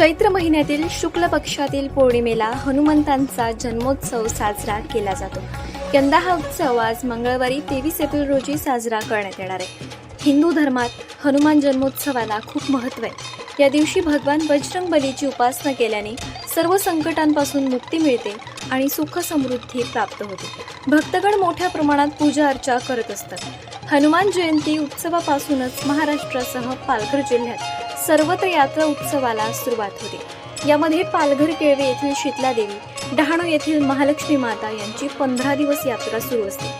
चैत्र महिन्यातील शुक्ल पक्षातील पौर्णिमेला हनुमंतांचा जन्मोत्सव साजरा केला जातो. यंदा हा उत्सव आज मंगळवारी तेवीस एप्रिल रोजी साजरा करण्यात येणार आहे. हिंदू धर्मात हनुमान जन्मोत्सवाला खूप महत्त्व आहे. या दिवशी भगवान बजरंग बलीची उपासना केल्याने सर्व संकटांपासून मुक्ती मिळते आणि सुख समृद्धी प्राप्त होते. भक्तगण मोठ्या प्रमाणात पूजा अर्चा करत असतात. हनुमान जयंती उत्सवापासूनच महाराष्ट्रासह पालघर जिल्ह्यात सर्वत्र यात्रा उत्सवाला सुरुवात होते. यामध्ये पालघर केळवे येथील शीतला देवी डहाणू येथील महालक्ष्मी माता यांची पंधरा दिवस यात्रा सुरू असते.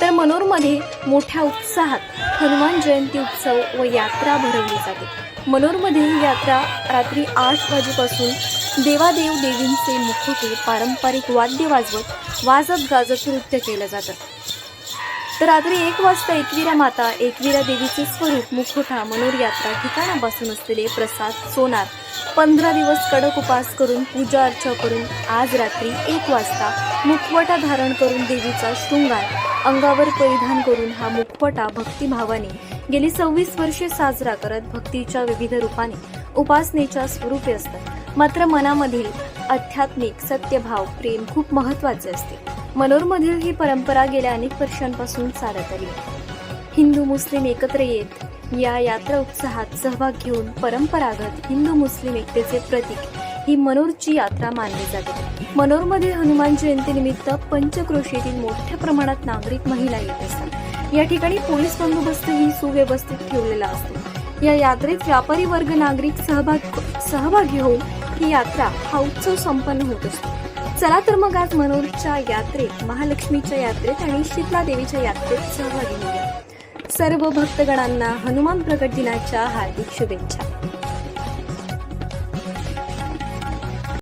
तर मनोरमध्ये मोठ्या उत्साहात हनुमान जयंती उत्सव व यात्रा भरवली जाते. मनोरमध्ये ही यात्रा रात्री आठ वाजेपासून देवादेव देवींचे मुखोटे पारंपरिक वाद्य वाजवत वाजत गाजत नृत्य केलं जातं. तर रात्री एक वाजता एकविरा माता एकविरा देवीचे स्वरूप मुखोठा मनोर यात्रा ठिकाणापासून असलेले प्रसाद सोनार. पंधरा दिवस कडक उपास करून पूजा अर्चा करून आज रात्री एक वाजता मुखवटा धारण करून देवीचा शृंगार अंगावर परिधान करून हा मुखवटा भक्तिभावाने गेली सव्वीस वर्षे साजरा करत भक्तीच्या विविध रूपाने उपासनेच्या स्वरूपे असतात. मात्र मनामधील आध्यात्मिक सत्यभाव प्रेम खूप महत्त्वाचे असते. मनोरमधील ही परंपरा गेल्या अनेक वर्षांपासून चालत आली. हिंदू मुस्लिम एकत्र येत या यात्रा उत्साहात सहभाग घेऊन परंपरागत हिंदू मुस्लिम एकतेचे प्रतीक ही मनोरची यात्रा मानली जाते. मनोरमध्ये हनुमान जयंतीनिमित्त पंचक्रोशीतील मोठ्या प्रमाणात नागरिक महिला येत असतात. या ठिकाणी पोलीस बंदोबस्तही सुव्यवस्थित ठेवलेला असतो. या यात्रेत व्यापारी वर्ग नागरिक सहभाग सहभागी होऊन ही यात्रा हा उत्सव संपन्न होत असतो. चला तर मग आज मनोरच्या यात्रेत महालक्ष्मीच्या यात्रेत आणि शीतला देवीच्या यात्रेत सहभागी होऊया. सर्व भक्तगणांना हनुमान प्रकट दिनाच्या हार्दिक शुभेच्छा.